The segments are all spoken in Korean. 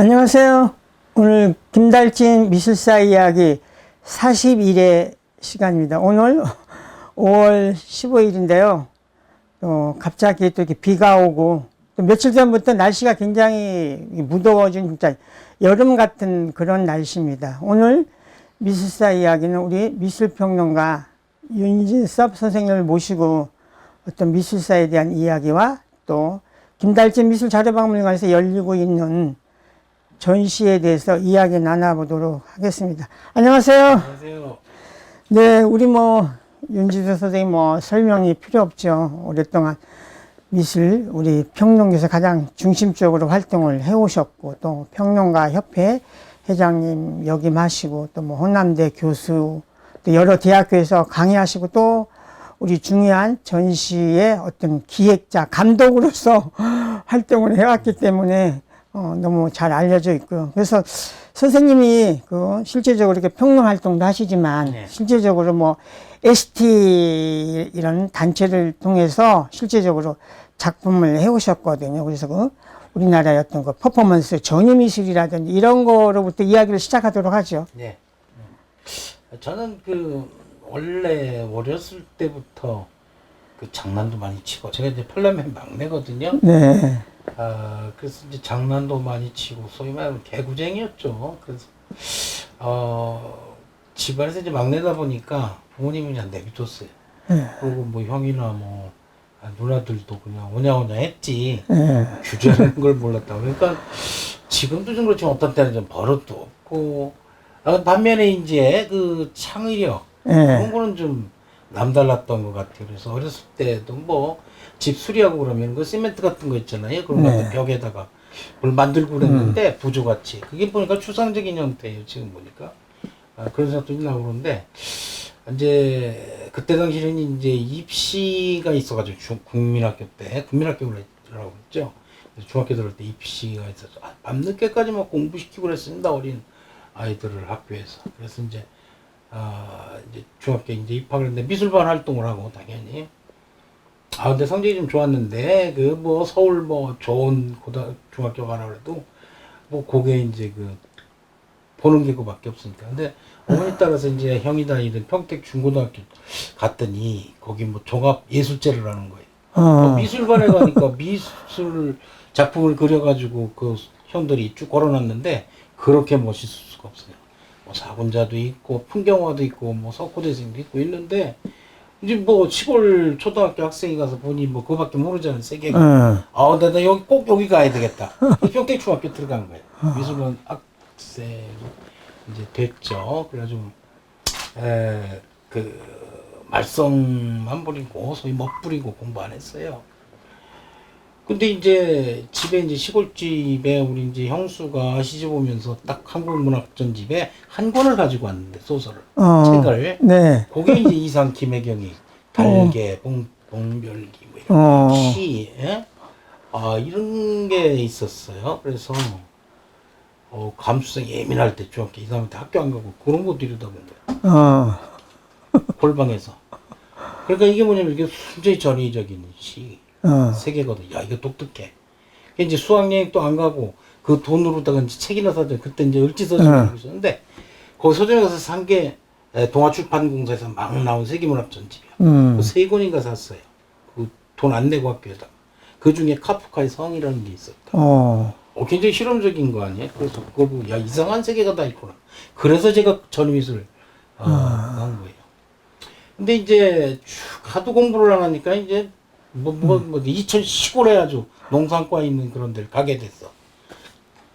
안녕하세요. 오늘 김달진 미술사 이야기 41회 시간입니다. 오늘 5월 15일인데요. 또 갑자기 또 이렇게 비가 오고 또 며칠 전부터 날씨가 굉장히 무더워진 진짜 여름 같은 그런 날씨입니다. 오늘 미술사 이야기는 우리 미술평론가 윤진섭 선생님을 모시고 어떤 미술사에 대한 이야기와 또 김달진 미술자료박물관에서 열리고 있는 전시에 대해서 이야기 나눠보도록 하겠습니다. 안녕하세요. 안녕하세요. 네, 우리 뭐 윤지수 선생님 뭐 설명이 필요 없죠. 오랫동안 미술 우리 평론계에서 가장 중심적으로 활동을 해오셨고 또 평론가 협회 회장님 역임하시고 또 뭐 호남대 교수 또 여러 대학교에서 강의하시고 또 우리 중요한 전시의 어떤 기획자 감독으로서 활동을 해왔기 때문에 어, 너무 잘 알려져 있고요. 그래서 선생님이 그 실제적으로 이렇게 평론 활동도 하시지만 네. 실제적으로 뭐 ST 이런 단체를 통해서 실제적으로 작품을 해오셨거든요. 그래서 그 우리나라의 어떤 그 퍼포먼스 전유 미술이라든지 이런 거로부터 이야기를 시작하도록 하죠. 네. 음. 저는 그 원래 어렸을 때부터 그 장난도 많이 치고 제가 이제 팔남의 막내거든요. 네. 아 그래서 이제 장난도 많이 치고 소위 말하면 개구쟁이였죠. 그래서 어 집안에서 이제 막내다 보니까 부모님이 그냥 내비뒀어요. 네. 그리고 뭐 형이나 뭐 아, 누나들도 그냥 오냐오냐 했지. 네. 규제하는 걸 몰랐다. 그러니까 지금도 좀 그렇지만 어떤 때는 좀 버릇도 없고 아, 반면에 이제 그 창의력 그런 네. 거는 좀 남달랐던 것 같아요. 그래서 어렸을 때도 뭐 집 수리하고 그러면 그 시멘트 같은 거 있잖아요. 그런 거 네. 벽에다가 뭘 만들고 그랬는데 부조같이 그게 보니까 추상적인 형태예요. 지금 보니까 아, 그런 생각도 나고 그런데 이제 그때 당시에는 이제 입시가 있어가지고 중, 국민학교 때 국민학교라고. 그래서 중학교 들어올 때 입시가 있어서 아, 밤늦게까지 막 공부시키고 그랬습니다 어린 아이들을 학교에서. 그래서 이제 아 이제 중학교 이제 입학을 했는데 미술반 활동을 하고 당연히. 아 근데 성적이 좀 좋았는데 그 뭐 서울 뭐 좋은 고등 중학교 가라 그래도 뭐 그게 이제 그 보는 게 그밖에 없으니까. 근데 어머니 따라서 이제 형이 다니던 평택 중고등학교 갔더니 거기 뭐 종합 예술제를 하는 거예요. 어. 미술관에 가니까 미술 작품을 그려가지고 그 형들이 쭉 걸어놨는데 그렇게 멋있을 수가 없어요. 뭐 사군자도 있고 풍경화도 있고 뭐 석고대생도 있고 있는데 이제 뭐 시골 초등학교 학생이 가서 보니 뭐 그거밖에 모르잖아요 세계가. 어. 아, 근데 나 여기 꼭 여기 가야 되겠다. 이 평택 중학교 들어간 거예요. 미술관 학생 이제 됐죠. 그래가지고 에, 그 말썽만 부리고 소위 멋부리고 공부 안 했어요. 근데 이제 집에 이제 시골집에 우리 이제 형수가 시집 오면서 딱 한국 문학 전 집에 한 권을 가지고 왔는데 소설을 어. 책을 네. 그게 이제 이상 김혜경이 달개 봉 봉별기 뭐 이런 어. 시, 예? 아 이런 게 있었어요. 그래서 어, 감수성 예민할 때 중학교 2, 3학년 때 학교 안 가고 그런 것도 이러다 본 거야. 어. 골방에서. 그러니까 이게 뭐냐면 이게 순전히 전위적인 시 어. 세계거든. 야 이거 독특해. 그게 이제 수학여행 또 안 가고 그 돈으로다가 이제 책이나 사죠. 그때 이제 을지 서점 응. 가고 있었는데 거기 서점에 가서 산 게 동아출판공사에서 막 나온 세계문학 전집이야. 음. 그세 권인가 샀어요. 그 돈 안 내고 학교에다. 그 중에 카프카의 성이라는 게 있었다. 어. 어, 굉장히 실험적인 거 아니에요? 그래서 그걸 보고, 야, 이상한 세계가 다 있구나. 그래서 제가 전미술, 어, 한 거예요. 근데 이제, 쭉 하도 공부를 안 하니까, 이제, 뭐, 뭐, 뭐, 이천 시골에 아주 농산과 있는 그런 데를 가게 됐어.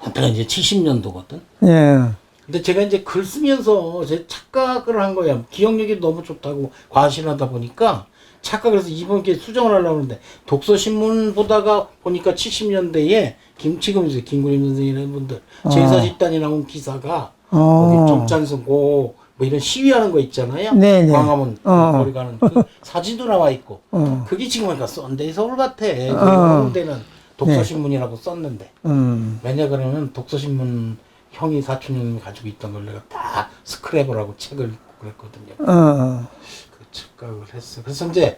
그때가 이제 70년도거든. 예. 근데 제가 이제 글 쓰면서 제 착각을 한 거야. 기억력이 너무 좋다고 과신하다 보니까 착각을 해서 이번 기회에 수정을 하려고 하는데 독서신문 보다가 보니까 70년대에 김치금에서 김구림 선생이라는 분들 제사 집단이 나온 기사가 거기 어. 점찬서고 뭐 이런 시위하는 거 있잖아요. 네네. 광화문 어. 거리 가는 그 사진도 나와 있고 어. 그게 지금 보니까 썬데이 서울 같아. 어. 그때는 독서신문이라고 썼는데 음. 왜냐 그러면 독서신문 형이 사촌 형이 가지고 있던 걸 내가 다 스크랩을 하고 책을 읽고 그랬거든요. 어. 그 착각을 했어. 그래서 이제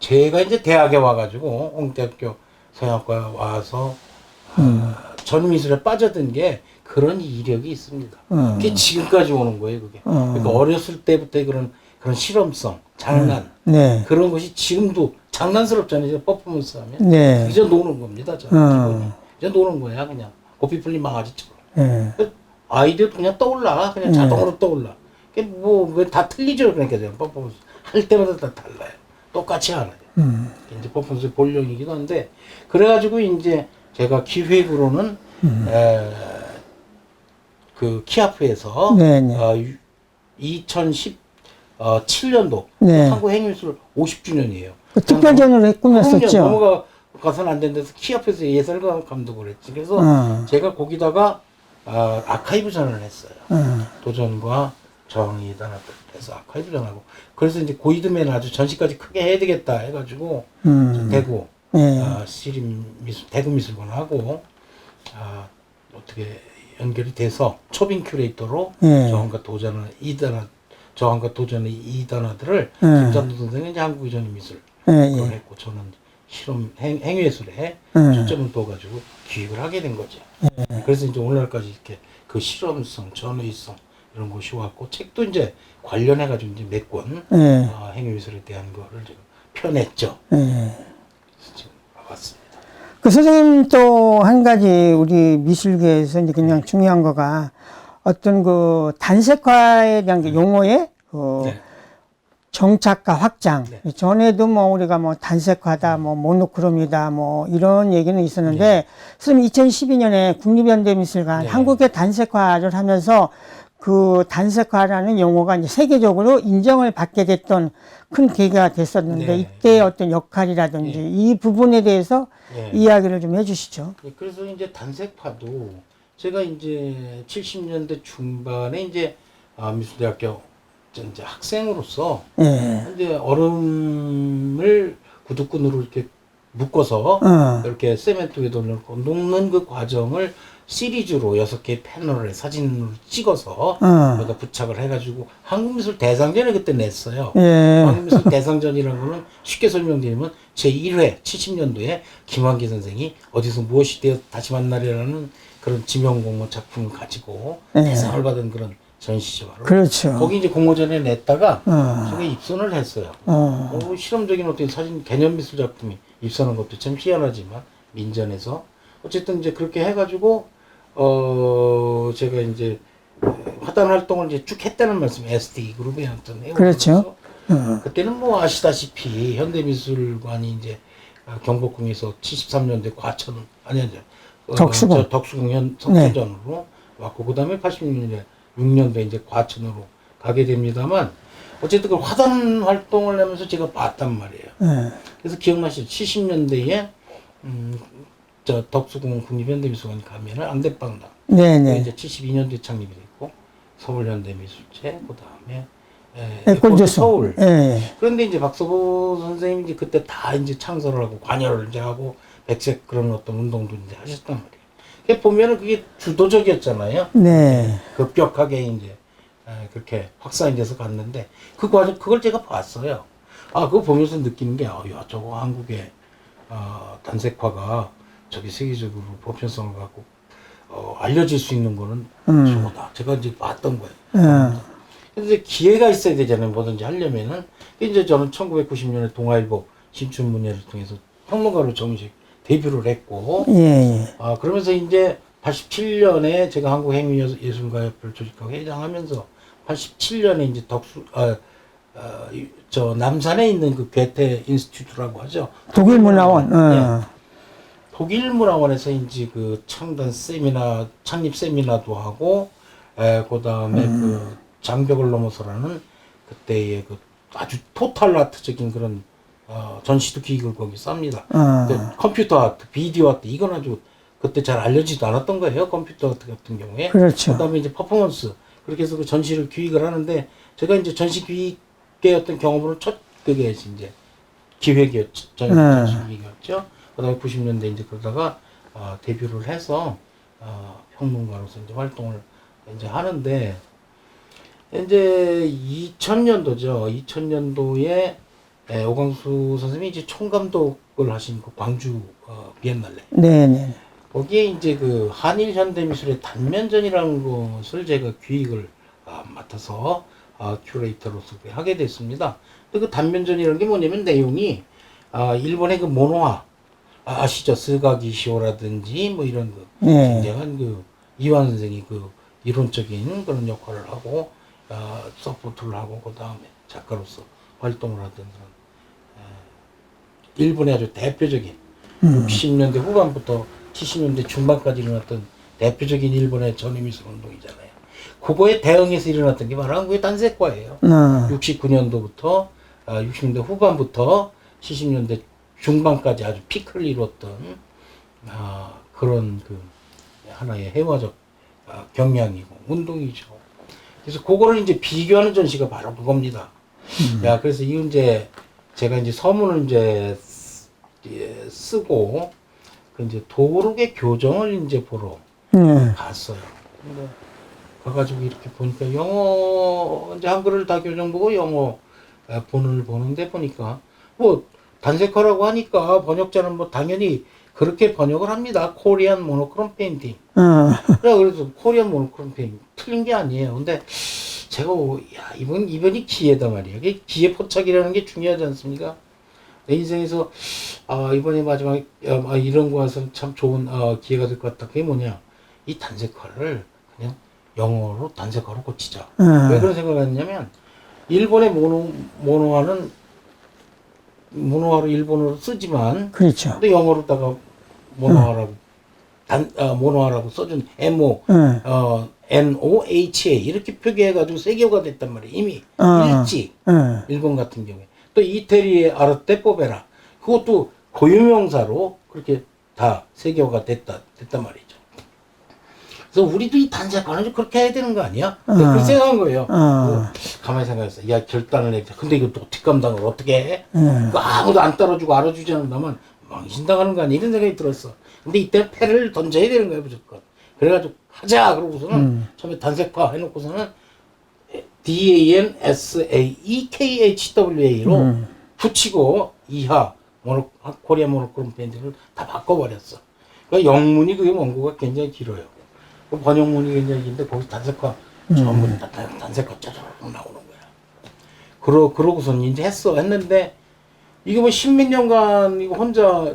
제가 이제 대학에 와가지고 홍대학교 서양과 와서 아, 전미술에 빠져든 게 그런 이력이 있습니다. 어. 그게 지금까지 오는 거예요, 그게. 어. 그러니까 어렸을 때부터의 그런 그런 실험성, 장난 네. 그런 것이 지금도 장난스럽잖아요. 퍼포먼스 하면 네. 이제 노는 겁니다. 저 어. 기본이. 이제 노는 거야, 그냥 고삐 풀린 망아지처럼. 예. 아이디어도 그냥 떠올라, 그냥 네. 자동으로 떠올라. 그게 뭐다 틀리죠, 그러니까 제가 퍼포먼스 할 때마다 다 달라요. 똑같이 하나요. 음. 이제 퍼포먼스 본령이기도 한데 그래가지고 이제 제가 기획으로는 음. 에, 그 키아프에서 네네. 어, 2017년도 네. 한국 행위술 50주년이에요. 그 특별전으로 꾸몄었죠. 넘어가 가서는 안 된다서 키아프에서 예술 감독을 했지. 그래서 어. 제가 거기다가 아, 아카이브 전을 했어요. 어. 도전과 저항이 단합해서 아카이브 전하고 그래서 이제 고이드맨 아주 전시까지 크게 해야 되겠다 해가지고 음. 대구 예. 아, 시립 미술 대구 미술관 하고 아, 어떻게 연결이 돼서 초빙 큐레이터로 예. 저항과 도전을 이단화 저항과 도전의 이 단화들을 예. 김삼도 선생은 이제 한국 이전 미술 예, 그걸 예. 했고 저는 실험 행, 행위예술에 예. 초점을 둬가지고 기획을 하게 된 거죠. 그래서 이제 오늘날까지 이렇게 그 실험성, 전의성 이런 것이 왔고 책도 이제 관련해 가지고 이제 몇권 예. 어, 행위예술에 대한 거를 지금 펴냈죠. 예. 지금 와봤습니다. 그 선생님 또 한 가지 우리 미술계에서 이제 그냥 중요한 거가 어떤 그 단색화에 대한 게 용어의 그 네. 정착과 확장. 네. 전에도 뭐 우리가 뭐 단색화다, 뭐 모노크롬이다, 뭐 이런 얘기는 있었는데, 선생님 2012년에 국립현대미술관 네. 한국의 단색화를 하면서 그 단색화라는 용어가 이제 세계적으로 인정을 받게 됐던 큰 계기가 됐었는데, 네. 이때 어떤 역할이라든지 이 부분에 대해서 예. 이야기를 좀 해주시죠. 예, 그래서 이제 단색파도 제가 이제 70년대 중반에 이제 아, 미술대학교 이제 학생으로서 예. 이제 얼음을 구두끈으로 이렇게 묶어서 어. 이렇게 세멘트 위에 녹는 그 과정을 시리즈로 여섯 개의 패널에 사진으로 찍어서 어. 여기다 부착을 해가지고 한국미술 대상전을 그때 냈어요. 예. 한국미술 대상전이라는 거는 쉽게 설명드리면 제 1회 70년도에 김환기 선생이 어디서 무엇이 되어 다시 만나리라는 그런 지명 공모 작품을 가지고 예. 대상을 받은 그런 전시죠. 바로. 그렇죠. 거기 이제 공모전에 냈다가 어. 제가 입선을 했어요. 어. 어, 실험적인 어떤 사진 개념 미술 작품이 입선한 것도 참 희한하지만 민전에서 어쨌든 이제 그렇게 해가지고 어 제가 이제 화단 활동을 이제 쭉 했다는 말씀 SD 그룹의 어떤 회원으로서. 그렇죠. 어. 그때는 뭐 아시다시피 현대미술관이 이제 어, 경복궁에서 73년대 과천 아니 아니 어, 덕수궁. 저 덕수궁 현 네. 왔고 그다음에 86년에 6년도에 이제 과천으로 가게 됩니다만 어쨌든 그 화단 활동을 하면서 제가 봤단 말이에요. 예. 그래서 기억나시죠? 70년대에 음, 저 덕수궁 국립현대미술관 가면은 안대방당 네네. 이제 72년도에 창립이 됐고 서울현대미술체 그다음에 에, 에꼴드 서울 예, 예. 그런데 이제 박서보 선생님이 이제 그때 다 이제 창설을 하고 관여를 이제 하고 백색 그런 어떤 운동도 이제 하셨단 말이에요. 그게 보면은 그게 주도적이었잖아요. 네. 급격하게 이제 에, 그렇게 확산이 돼서 갔는데 그 과정 그걸 제가 봤어요. 아 그거 보면서 느끼는 게, 아, 야 저거 한국의 어, 단색화가 저기 세계적으로 보편성을 갖고 어, 알려질 수 있는 거는 음. 저거다. 제가 이제 봤던 거예요. 어. 근데 기회가 있어야 되잖아요. 뭐든지 하려면은. 이제 저는 1990년에 동아일보 신춘문예를 통해서 평론가로 정식 데뷔를 했고, 예, 예. 아, 그러면서 이제 87년에 제가 한국행위예술가협회를 조직하고 회장하면서 87년에 이제 덕수, 아, 아, 이- 저 남산에 있는 그 괴테 인스티튜트라고 하죠. 독일 문화원. 예. 어. 독일 문화원에서 이제 그 창단 세미나, 창립 세미나도 하고, 에, 그 다음에 그 장벽을 넘어서라는 그때의 그 아주 토탈 아트적인 그런, 어, 전시도 기획을 거기 쌉니다. 어. 근데 컴퓨터 아트, 비디오 아트, 이건 아주 그때 잘 알려지도 않았던 거예요. 컴퓨터 아트 같은 경우에. 그렇죠. 다음에 이제 퍼포먼스. 그렇게 해서 그 전시를 기획을 하는데, 제가 이제 전시 기획의 어떤 경험으로 첫, 그게 이제 기획이었죠. 전, 네. 전시 기획이었죠. 그 다음에 90년대 이제 그러다가, 어, 데뷔를 해서, 어, 평론가로서 이제 활동을 이제 하는데, 이제 2000년도죠. 2000년도에 오광수 선생님이 이제 총감독을 하신 그 광주 어, 비엔날레. 네네. 거기에 이제 그 한일 현대미술의 단면전이라는 것을 제가 기획을 아, 맡아서 아, 큐레이터로서 그 하게 됐습니다. 근데 그 단면전이라는 게 뭐냐면 내용이 아, 일본의 그 모노화 아, 아시죠? 스가기시오라든지 뭐 이런 그 네. 굉장한 그 이완 선생이 그 이론적인 그런 역할을 하고 아, 서포트를 하고 그 다음에 작가로서 활동을 하던 그런 에, 일본의 아주 대표적인 음. 60년대 후반부터 70년대 중반까지 일어났던 대표적인 일본의 전위미술 운동이잖아요. 그거에 대응해서 일어났던 게 바로 한국의 단색과예요. 어. 69년도부터 아, 60년대 후반부터 70년대 중반까지 아주 피크를 이뤘던 아, 그런 그 하나의 해화적 아, 경향이고 운동이죠. 그래서 그거를 이제 비교하는 전시가 바로 그겁니다. 야, 그래서 이 이제 제가 이제 서문을 이제 쓰- 예, 쓰고 그 이제 도록의 교정을 이제 보러 네. 갔어요. 근데 가가지고 이렇게 보니까 영어 이제 한글을 다 교정 보고 영어 에, 본을 보는데 보니까 뭐 단색화라고 하니까 번역자는 뭐 당연히 그렇게 번역을 합니다. 코리안 모노크롬 페인팅. 어. 그래 그래서 코리안 모노크롬 페인팅 틀린 게 아니에요. 근데 제가 오, 야 이번 이번이 기회다 말이야. 이게 기회 포착이라는 게 중요하지 않습니까? 내 인생에서 아 이번에 마지막에 아, 이런 거 와서 참 좋은 어, 기회가 될 것 같다. 그게 뭐냐? 이 단색화를 그냥 영어로 단색화로 고치자. 어. 왜 그런 생각을 했냐면 일본의 모노 모노화는 모노화로 일본어로 쓰지만 그렇죠. 또 영어로다가 모노화라고 단 아, 모노화라고 써준 MO 어. 어 NOHA 이렇게 표기해가지고 세계화가 됐단 말이에요. 이미 어. 일찍 어. 일본 같은 경우에 또 이태리의 아르테 포베라 그것도 고유명사로 그렇게 다 세계화가 됐다 됐단 말이죠. 그래서 우리도 이 단색화는 좀 그렇게 해야 되는 거 아니야? 어. 그렇게 생각한 거예요. 어. 그래서 가만히 생각했어. 야 결단을 내자. 근데 이거 또 뒷감당을 어떻게 해? 어. 그거 아무도 안 따라주고 알아주지 않는다면 망신당하는 거 아니야? 이런 생각이 들었어. 근데 이때 패를 던져야 되는 거야 무조건. 그래가지고 하자 그러고서는 음. 처음에 단색화 해놓고서는 D-A-N-S-A-E-K-H-W-A로 음. 붙이고 이하 모노 코리아 모노크롬 펜트를 다 바꿔버렸어. 그러니까 영문이 그게 원고가 굉장히 길어요. 그 번역문이 굉장히 긴데 거기서 단색화 전부 다 단- 단색화 짜르르 나오는 거야. 그러 그러고선 이제 했어 했는데 이게 뭐 십몇 년간 이거 혼자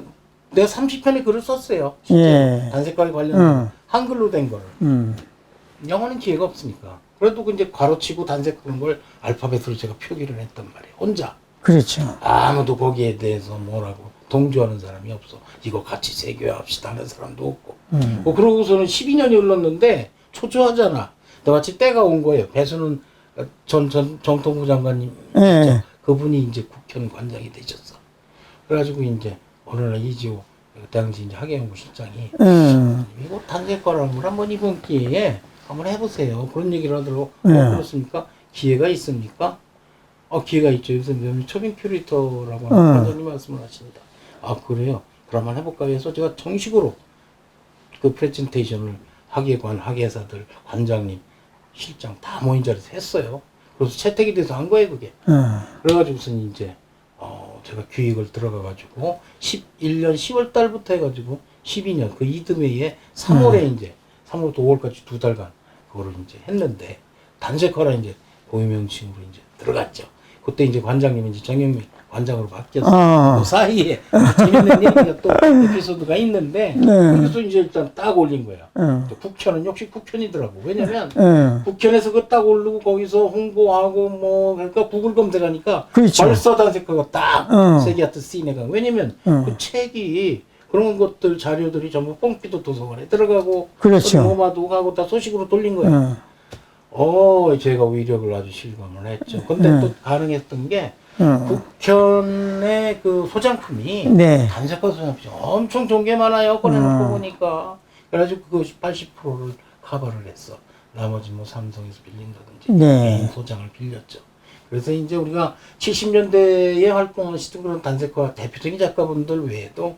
내가 30편의 글을 썼어요. 실제 예. 단색과에 관련된 응. 한글로 된 거를. 음. 영어는 기회가 없으니까. 그래도 그 이제 괄호치고 단색하는 걸 알파벳으로 제가 표기를 했단 말이에요. 혼자. 그렇죠. 아무도 거기에 대해서 뭐라고 동조하는 사람이 없어. 이거 같이 세교합시다 하는 사람도 없고. 음. 뭐 그러고서는 12년이 흘렀는데 초조하잖아. 마치 때가 온 거예요. 배수는 전, 전 정통부 장관님 예. 있죠. 그분이 이제 국현 관장이 되셨어. 그래가지고 이제 어느 날 이지호 그 당시 이제 하계연구 실장이 음. 이거 단색과라는 걸 한번 이번 기회에 한번 해보세요. 그런 얘기를 하더라고. 네. 어, 그렇습니까? 기회가 있습니까? 어, 기회가 있죠. 요새 몇 초빙 큐레이터라고 하는 응. 관장님 말씀을 하십니다. 아, 그래요? 그러면 해볼까 해서 제가 정식으로 그 프레젠테이션을 학예관, 학예사들, 관장님, 실장 다 모인 자리에서 했어요. 그래서 채택이 돼서 한 거예요, 그게. 어. 그래가지고선 이제 어 제가 기획을 들어가 가지고 11년 10월 달부터 해가지고 12년 그 이듬해에 3월에 이제 3월부터 5월까지 두 달간 그거를 이제 했는데 단색화라 이제 고유명칭으로 이제 들어갔죠. 그때 이제 관장님이 이제 정영민 관장으로 바뀌었어요. 어. 그 사이에 재밌는 얘기가 또 에피소드가 있는데 네. 그래서 이제 일단 딱 올린 거야. 어. 국현은 역시 국현이더라고. 왜냐면 어. 국현에서 그딱 오르고 거기서 홍보하고 뭐 그러니까 구글 검색하니까 그렇죠. 벌써 단색화가 딱 어. 세계아트 씬에가 왜냐면 어. 그 책이 그런 것들 자료들이 전부 뽕피도 도서관에 들어가고 그렇죠. 로마도 가고 다 소식으로 돌린 거예요. 어. 어 제가 위력을 아주 실감을 했죠. 근데 네. 또 가능했던 게 어. 국현의 그 소장품이 네. 단색화 소장품이 엄청 좋은 게 많아요. 꺼내놓고 음. 보니까. 그래가지고 그 80%를 커버를 했어. 나머지 뭐 삼성에서 빌린다든지 네. 개인 소장을 빌렸죠. 그래서 이제 우리가 70년대에 활동하시던 그런 단색화 대표적인 작가분들 외에도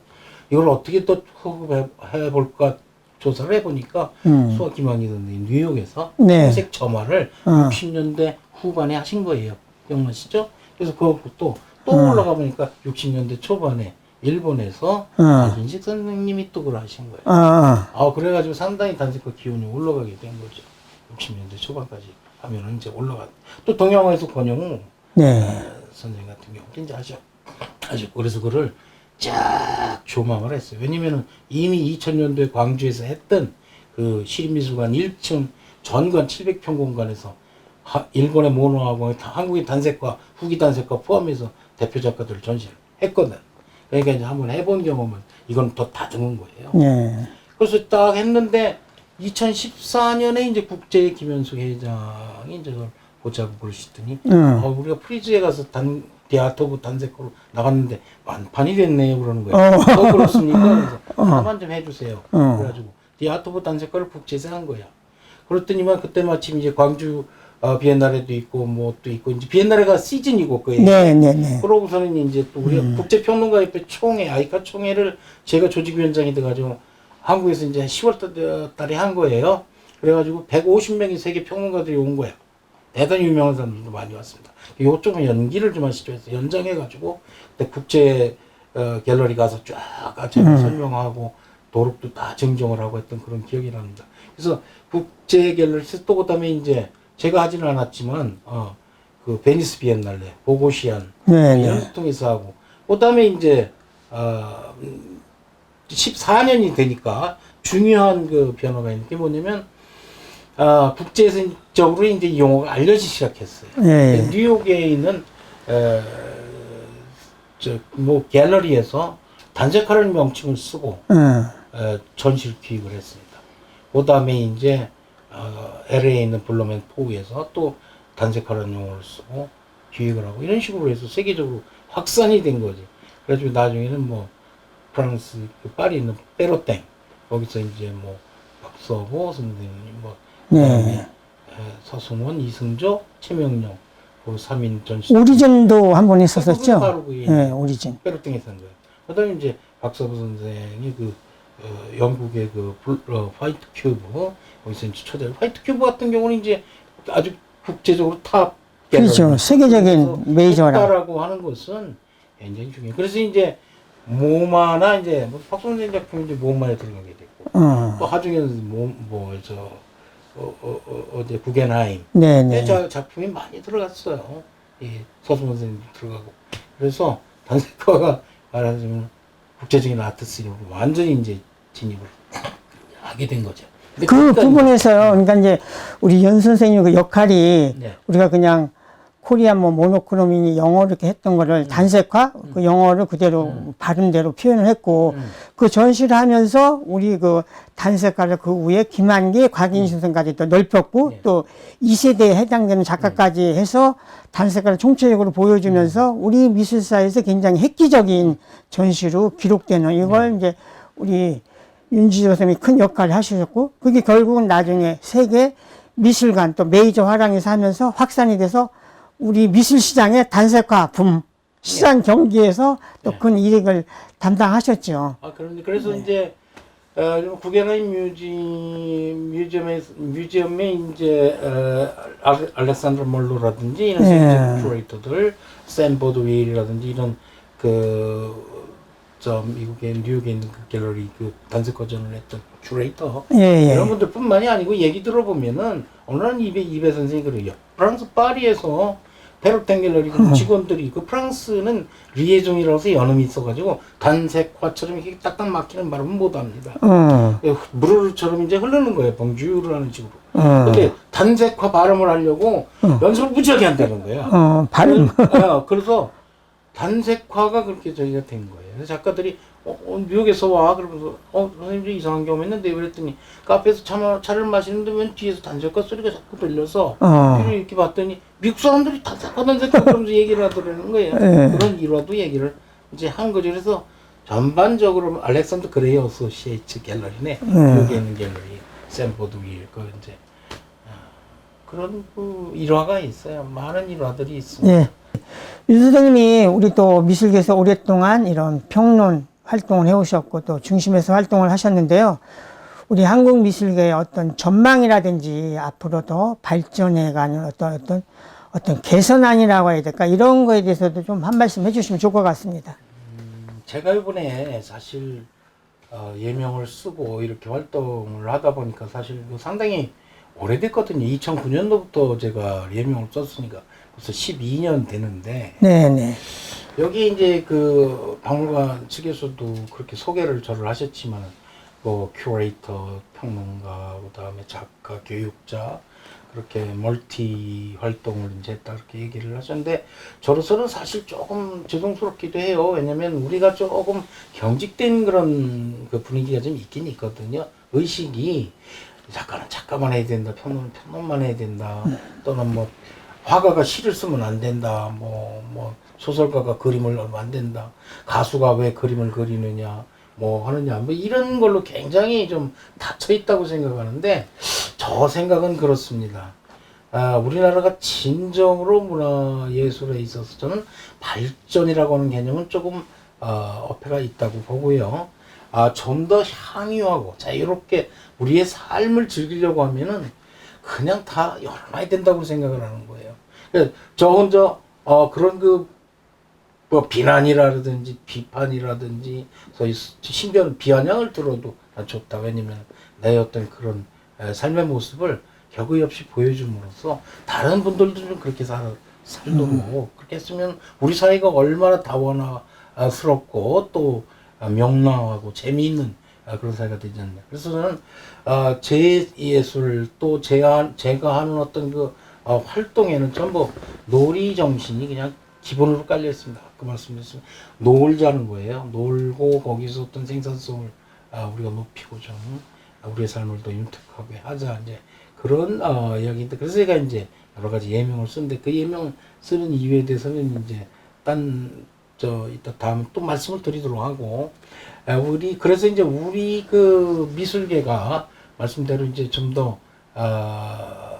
이걸 어떻게 또 호흡해 볼까 조사를 해보니까 음. 수학 기망이 든 뉴욕에서 네. 회색 점화를 어. 60년대 후반에 하신 거예요. 기억나시죠? 그래서 그것도 또 음. 올라가 보니까 60년대 초반에 일본에서 어. 박인식 선생님이 또 그걸 하신 거예요. 아, 아 그래가지고 상당히 단색과 기운이 올라가게 된 거죠. 60년대 초반까지 하면은 이제 올라가. 또 동양화에서 권영우 네. 선생님 같은 경우도 이제 하셨, 하셨고 그래서 그거를 쫙 조망을 했어요. 왜냐면은 이미 2000년도에 광주에서 했던 그 시립미술관 1층 전관 700평 공간에서 하- 일본의 모노하고 다- 한국의 단색과 후기 단색과 포함해서 대표 작가들을 전시를 했거든. 그러니까 이제 한번 해본 경험은 이건 더 다듬은 거예요. 네. 그래서 딱 했는데 2014년에 이제 국제 김현숙 회장이 이제 보자고 그러시더니 응. 어, 우리가 프리즈에 가서 단 디아토브 단색으로 나갔는데 만판이 됐네요 그러는 거예요. 어. 어, 그렇습니까? 그래서 하나만 좀 해주세요. 어. 그래가지고 디아토브 단색과를 국제에서 한 거야. 그랬더니만 그때 마침 이제 광주 어, 비엔나레도 있고 뭐 또 있고 이제 비엔나레가 시즌이고 그에 네, 네, 네. 그러고서는 이제 또 우리 국제평론가협회 총회, 아이카 총회를 제가 조직위원장이 돼가지고 한국에서 이제 10월 달에 한 거예요. 그래가지고 150명의 세계 평론가들이 온 거예요. 대단히 유명한 사람들도 많이 왔습니다. 좀 연기를 좀 하시죠 해서 연장해가지고 국제 어, 갤러리 가서 쫙 같이 설명하고 도록도 다 증정을 하고 했던 그런 기억이 납니다. 그래서 국제 갤러리에서 또 그다음에 이제 제가 하지는 않았지만 어, 그 베니스 비엔날레, 보고시안 네, 네. 이런 통해서 하고 그다음에 이제 어, 14년이 되니까 중요한 그 변화가 있는 게 뭐냐면 아, 국제적으로 이제 이 용어가 알려지기 시작했어요. 네. 뉴욕에 있는 에, 저뭐 갤러리에서 단색화라는 명칭을 쓰고 응. 에, 전시를 기획을 했습니다. 그 다음에 이제 어, LA에 있는 블루맨 포우에서 또 단색화라는 용어를 쓰고 기획을 하고 이런 식으로 해서 세계적으로 확산이 된 거지. 그래가지고 나중에는 뭐 프랑스 그 파리 있는 페로땡 거기서 이제 뭐 박서보 선생님 뭐 네. 서승원, 이승조, 최명룡 그 3인 전시 오리진도 한번 했었었죠? 바로 그게 네, 오리진. 페로땡에서 한 거예요. 그다음에 이제 박서부 선생이 그 어, 영국의 그 불, 어, 화이트 큐브 거기서 이제 초대 화이트 큐브 같은 경우는 이제 아주 국제적으로 탑 그렇죠. 세계적인 메이저라. 했다라고 하는 것은 굉장히 중요해요. 그래서 이제 모마나 이제 뭐 박선생 작품이 이제 모마에 들어가게 됐고 어. 또 하중에는 뭐뭐저 어, 어, 어, 어제 구겐하임 네, 네. 네. 자, 작품이 많이 들어갔어요. 이 서수원 선생님도 들어가고. 그래서 단색화가 말하자면 국제적인 아트 씬으로 완전히 이제 진입을 하게 된 거죠. 그 그러니까 부분에서요. 그러니까 이제 우리 연 선생님 그 역할이 네. 우리가 그냥 코리안 뭐 모노크로미니 영어 이렇게 했던 음. 거를 단색화 그 영어를 그대로 발음대로 표현을 했고 음. 그 전시를 하면서 우리 그 단색화를 그 위에 김한기, 곽인신 선까지 또 넓혔고 네. 또 2세대에 해당되는 작가까지 해서 단색화를 총체적으로 보여주면서 우리 미술사에서 굉장히 획기적인 전시로 기록되는 이걸 이제 우리 윤지조 선생님이 큰 역할을 하셨고 그게 결국은 나중에 세계 미술관 또 메이저 화랑에서 하면서 확산이 돼서 우리 미술 시장의 단색화 붐 시장 경기에서 또큰 이익을 담당하셨죠. 아, 그런데 그래서 네. 이제 어, 구겐하임 뮤지 뮤지엄에 뮤지엄에 이제 어, 알- 알렉산드로 몰로라든지 이런 네. 세계적 큐레이터들, 샘 보드웨일이라든지 이런 그 저 미국의 뉴욕에 있는 그 갤러리 그 단색 거전을 했던 큐레이터 예, 예. 이런 분들뿐만이 아니고 얘기 들어보면은 어느 날 입에 입에 선생이 그래요. 프랑스 파리에서 페로텐 갤러리 그 직원들이 그 프랑스는 리에종이라고 해서 연음이 있어가지고 단색화처럼 이렇게 딱딱 막히는 발음은 못합니다. 어, 물처럼 이제 흐르는 거예요. 봉주를 하는 식으로. 어, 근데 단색화 발음을 하려고 연습을 무지하게 한다는 거야. 어, 발음. 어, 그래서 단색화가 그렇게 저희가 된 거예요. 그래서 작가들이 어, 어, 뉴욕에서 와 그러면서 어 선생님 좀 이상한 경험 했는데 그랬더니 카페에서 차, 차를 마시는데 웬 뒤에서 단색화 소리가 자꾸 들려서 어. 이렇게 봤더니 미국 사람들이 단색화 단색화 그러면서 얘기를 하더라는 거예요. 예. 그런 일화도 얘기를 이제 한 거죠. 그래서 전반적으로 알렉산더 그레이 어소시에이츠 갤러리네 뉴욕에 있는 갤러리 샘포드 윌그 이제 아, 그런 그 일화가 있어요. 많은 일화들이 있습니다. 예. 유 선생님이 우리 또 미술계에서 오랫동안 이런 평론 활동을 해오셨고 또 중심에서 활동을 하셨는데요. 우리 한국 미술계의 어떤 전망이라든지 앞으로 더 발전해가는 어떤 어떤 어떤 개선안이라고 해야 될까 이런 거에 대해서도 좀 한 말씀 해주시면 좋을 것 같습니다. 제가 이번에 사실 어, 예명을 쓰고 이렇게 활동을 하다 보니까 사실 그 상당히 오래됐거든요. 2009년도부터 제가 예명을 썼으니까 벌써 12년 되는데 네네. 여기 이제 그 박물관 측에서도 그렇게 소개를 저를 하셨지만 뭐 큐레이터, 평론가, 그다음에 작가, 교육자 그렇게 멀티 활동을 이제 했다 그렇게 얘기를 하셨는데 저로서는 사실 조금 죄송스럽기도 해요. 왜냐면 우리가 조금 경직된 그런 그 분위기가 좀 있긴 있거든요. 의식이 작가는 작가만 해야 된다, 평론은 평론만 해야 된다, 또는 뭐 화가가 시를 쓰면 안 된다. 뭐, 뭐, 소설가가 그림을 하면 안 된다. 가수가 왜 그림을 그리느냐. 뭐 하느냐. 뭐 이런 걸로 굉장히 좀 닫혀 있다고 생각하는데, 저 생각은 그렇습니다. 아, 우리나라가 진정으로 문화 예술에 있어서 저는 발전이라고 하는 개념은 조금, 어, 어폐가 있다고 보고요. 아, 좀 더 향유하고 자유롭게 우리의 삶을 즐기려고 하면은 그냥 다 열어놔야 된다고 생각을 하는 거예요. 그래서 저 혼자 어 그런 그 뭐 비난이라든지 비판이라든지 소위 심지어는 비아냥을 들어도 난 좋다. 왜냐면 내 어떤 그런 에, 삶의 모습을 격의 없이 보여줌으로써 다른 분들도 좀 그렇게 살, 살도록 그렇게 했으면 우리 사회가 얼마나 다원화스럽고 또 아, 명랑하고 재미있는 아, 그런 사회가 되지 않나. 그래서 저는 아, 제 예술 또 제가 제가 하는 어떤 그 어, 활동에는 전부 놀이 정신이 그냥 기본으로 깔려 있습니다. 아까 말씀드렸지만 놀자는 거예요. 놀고 거기서 어떤 생산성을 아, 우리가 높이고 좀 아, 우리의 삶을 더 윤택하게 하자 이제 그런 어, 이야기인데 그래서 제가 이제 여러 가지 예명을 쓰는데 그 예명 쓰는 이유에 대해서는 이제 딴 저 이따 다음 또 말씀을 드리도록 하고 아, 우리 그래서 이제 우리 그 미술계가 말씀대로 이제 좀더 아,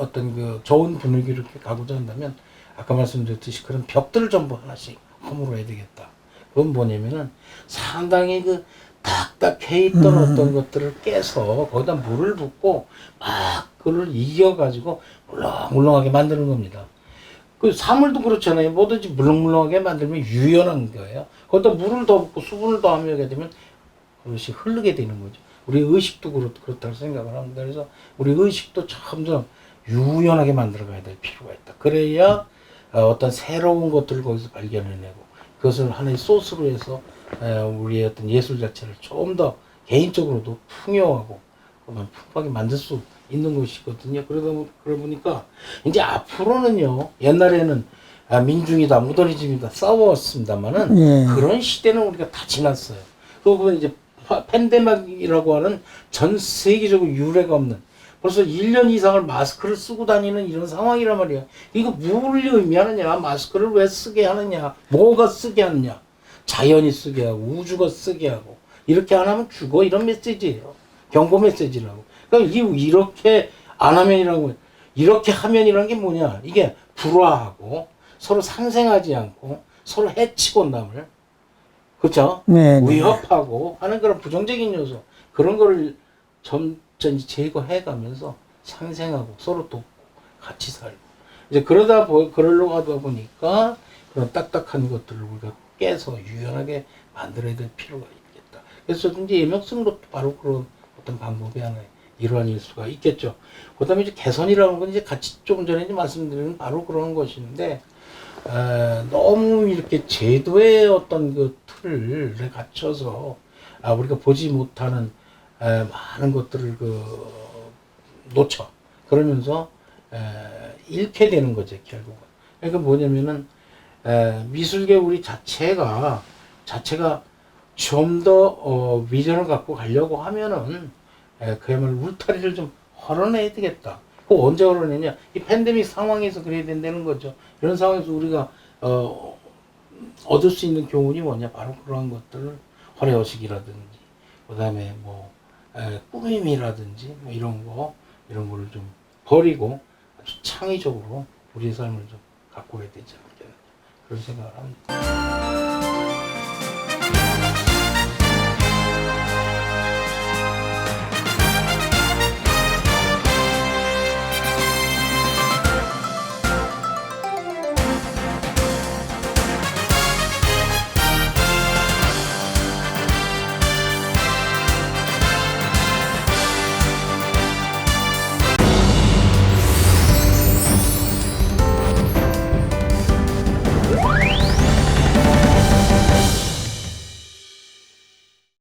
어떤 그 좋은 이렇게 가고자 한다면 아까 말씀드렸듯이 그런 벽들을 전부 하나씩 허물어야 되겠다. 그건 뭐냐면은 상당히 그 딱딱해 있던 음. 어떤 것들을 깨서 거기다 물을 붓고 막 그걸 이겨가지고 물렁물렁하게 만드는 겁니다. 그 사물도 그렇잖아요. 뭐든지 물렁물렁하게 만들면 유연한 거예요. 거기다 물을 더 붓고 수분을 더 함유하게 되면 그것이 흐르게 되는 거죠. 우리 의식도 그렇, 그렇다고 생각을 합니다. 그래서 우리 의식도 점점 유연하게 만들어 가야 될 필요가 있다. 그래야 어, 어떤 새로운 것들을 거기서 발견해내고 그것을 하나의 소스로 해서 에, 우리의 어떤 예술 자체를 좀 더 개인적으로도 풍요하고 풍부하게 만들 수 있는 것이거든요. 그러다 보니까 이제 앞으로는요. 옛날에는 아, 민중이다, 모더니즘이다 싸웠습니다만은 예. 그런 시대는 우리가 다 지났어요. 그리고 이제 파- 팬데믹이라고 하는 전 세계적으로 유례가 없는 벌써 1년 이상을 마스크를 쓰고 다니는 이런 상황이란 말이야. 이거 뭘 의미하느냐? 마스크를 왜 쓰게 하느냐? 뭐가 쓰게 하느냐? 자연이 쓰게 하고 우주가 쓰게 하고 이렇게 안 하면 죽어 이런 메시지예요. 경고 메시지라고. 그러니까 이 이렇게 안 하면이라고 이렇게 하면이라는 게 뭐냐? 이게 불화하고 서로 상생하지 않고 서로 해치고 남을 그렇죠? 네. 네. 위협하고 하는 그런 부정적인 요소 그런 거를 점 점 제거해 가면서 상생하고 서로 돕고 같이 살고 이제 그러다 보 그러려고 하다 보니까 그런 딱딱한 것들을 우리가 깨서 유연하게 만들어야 될 필요가 있겠다. 그래서 이제 예명 쓰는 것도 바로 그런 어떤 방법이 하나의 일환일 수가 있겠죠. 그 다음에 이제 개선이라는 건 이제 같이 조금 전에 이제 말씀드린 바로 그런 것인데 에, 너무 이렇게 제도의 어떤 그 틀에 갇혀서 아, 우리가 보지 못하는 에, 많은 것들을 그 놓쳐 그러면서 에, 잃게 되는 거죠 결국은. 그러니까 뭐냐면은 에, 미술계 우리 자체가 자체가 좀더 어, 비전을 갖고 가려고 하면은 에, 그야말로 울타리를 좀 헐어내야 되겠다. 그 언제 헐어내냐? 이 팬데믹 상황에서 그래야 된다는 거죠. 이런 상황에서 우리가 어, 얻을 수 있는 교훈이 뭐냐? 바로 그러한 것들을 허례허식이라든지, 그 다음에 뭐 에, 꾸밈이라든지 뭐 이런 거 이런 거를 좀 버리고 아주 창의적으로 우리의 삶을 좀 가꿔야 되지 않겠나 그런 생각을 합니다.